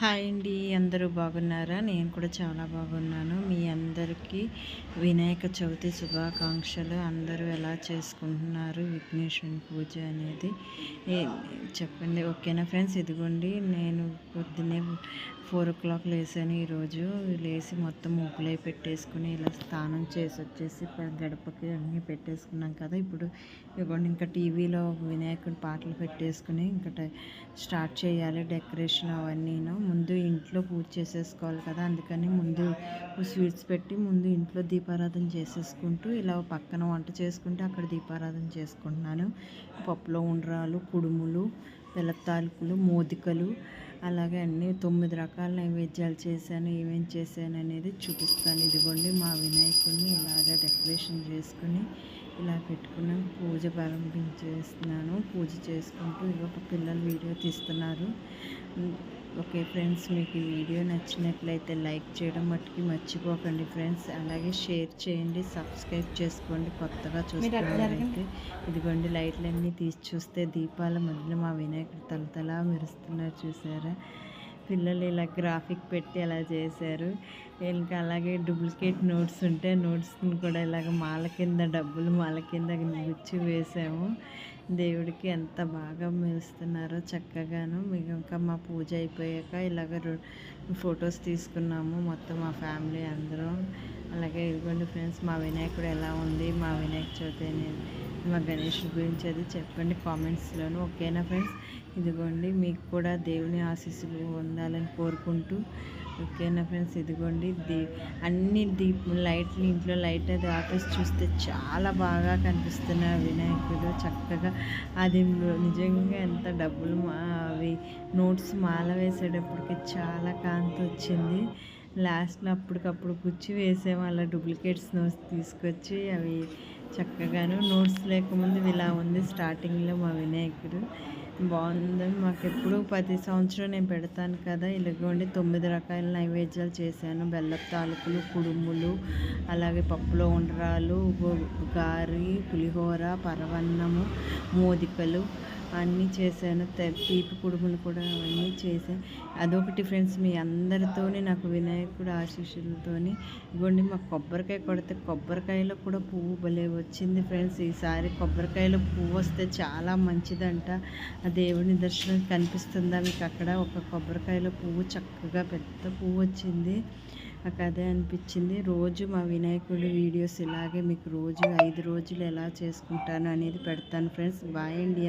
Hi అండి అందరూ బాగున్నారా? నేను కూడా చాలా బాగున్నాను. మీ అందరికీ వినాయక చవితి శుభాకాంక్షలు. అందరూ ఎలా చేసుకుంటున్నారు? విఘ్నేశ్వరుని పూజ అనేది చెప్పండి. ఓకేనా ఫ్రెండ్స్? ఇదిగోండి నేను పొద్దున్నే ఫోర్ ఓ క్లాక్ లేసాను ఈరోజు. లేచి మొత్తం ముగ్గులై పెట్టేసుకుని ఇలా స్నానం చేసి వచ్చేసి గడపకి అన్నీ పెట్టేసుకున్నాం కదా. ఇప్పుడు ఇవ్వండి ఇంకా టీవీలో వినాయకుడి పాటలు పెట్టేసుకుని ఇంకా స్టార్ట్ చేయాలి డెకరేషన్ అవన్నీను. ముందు ఇంట్లో పూజ చేసేసుకోవాలి కదా అందుకని ముందు స్వీట్స్ పెట్టి ముందు ఇంట్లో దీపారాధన చేసేసుకుంటూ ఇలా పక్కన వంట చేసుకుంటూ అక్కడ దీపారాధన చేసుకుంటున్నాను. పప్పులో ఉండ్రాలు కుడుములు బెల్లతాలుకులు మోదికలు అలాగే అన్ని తొమ్మిది రకాల నైవేద్యాలు చేశాను. ఏమేం చేశాను అనేది చూపిస్తాను. ఇదిగోండి మా వినాయకుడిని ఇలాగ డెకరేషన్ చేసుకుని ఇలా పెట్టుకున్నాం పూజ ప్రారంభించేస్తున్నాను. పూజ చేసుకుంటూ ఇక పిల్లలు వీడియో తీస్తున్నారు. ఓకే ఫ్రెండ్స్ మీకు ఈ వీడియో నచ్చినట్లయితే లైక్ చేయడం మట్టుకి మర్చిపోకండి ఫ్రెండ్స్. అలాగే షేర్ చేయండి సబ్స్క్రైబ్ చేసుకోండి. కొత్తగా చూసుకోవాలంటే ఇదిగోండి లైట్లన్నీ తీసి చూస్తే దీపాల మధ్యలో మా వినాయకుడు తలతలా మెరుస్తున్నారు చూసారా? పిల్లలు ఇలా గ్రాఫిక్ పెట్టి అలా చేశారు. ఇంకా అలాగే డూప్లికేట్ నోట్స్ ఉంటే నోట్స్ని కూడా ఇలాగ మాల కింద డబ్బులు మాల కింద గుచ్చి వేసాము. దేవుడికి ఎంత బాగా మెరుస్తున్నారో చక్కగాను. మీకు ఇంకా మా పూజ అయిపోయాక ఇలాగ ఫొటోస్ తీసుకున్నాము మొత్తం మా ఫ్యామిలీ అందరం. అలాగే ఇదిగోండి ఫ్రెండ్స్ మా వినాయకుడు ఎలా ఉంది? మా వినాయక చవితి అనేది మా గణేష్ గురించి అది చెప్పండి కామెంట్స్లోను ఓకేనా ఫ్రెండ్స్? ఇదిగోండి మీకు కూడా దేవుని ఆశీస్సులు ఉండాలని కోరుకుంటూ ఓకేనా ఫ్రెండ్స్? ఇదిగోండి దీ అన్ని దీప్ లైట్లు ఇంట్లో లైట్ అది ఆపేసి చూస్తే చాలా బాగా కనిపిస్తున్నారు వినాయకుడు. చక్కగా అది నిజంగా ఎంత డబ్బులు అవి నోట్స్ మాల వేసేటప్పటికి చాలా కాంతి వచ్చింది. లాస్ట్లో అప్పటికప్పుడు గుచ్చి వేసాము అలా డూప్లికేట్స్ నోట్స్ తీసుకొచ్చి అవి చక్కగాను నోట్స్ లేకముందు ఇలా ఉంది స్టార్టింగ్లో మా వినాయకుడు. బాగుంది. మాకు ఎప్పుడు ప్రతి సంవత్సరం నేను పెడతాను కదా. ఇలాగోండి తొమ్మిది రకాల నైవేద్యాలు చేశాను. బెల్లపు తాలూకులు కుడుములు అలాగే పప్పులో ఉండరాలు గారి పులిహోర పరవన్నము మోదికలు అన్నీ చేశాను తీపి కుడుములు కూడా అవన్నీ చేశాను. అదొకటి ఫ్రెండ్స్ మీ అందరితోని నాకు వినాయకుడు ఆశీస్సులతోని ఇవ్వండి మా కొబ్బరికాయ కొడితే కొబ్బరికాయలో కూడా పువ్వు భలే వచ్చింది ఫ్రెండ్స్. ఈసారి కొబ్బరికాయలో పువ్వు వస్తే చాలా మంచిదంట. ఆ దేవుని దర్శనం కనిపిస్తుందా? మీకు అక్కడ ఒక కొబ్బరికాయలో పువ్వు చక్కగా పెద్ద పువ్వు వచ్చింది. నాకు అదే అనిపించింది. రోజు మా వినాయకుడి వీడియోస్ ఇలాగే మీకు రోజు ఐదు రోజులు ఎలా చేసుకుంటాను అనేది పెడతాను ఫ్రెండ్స్. బాయ్ అండి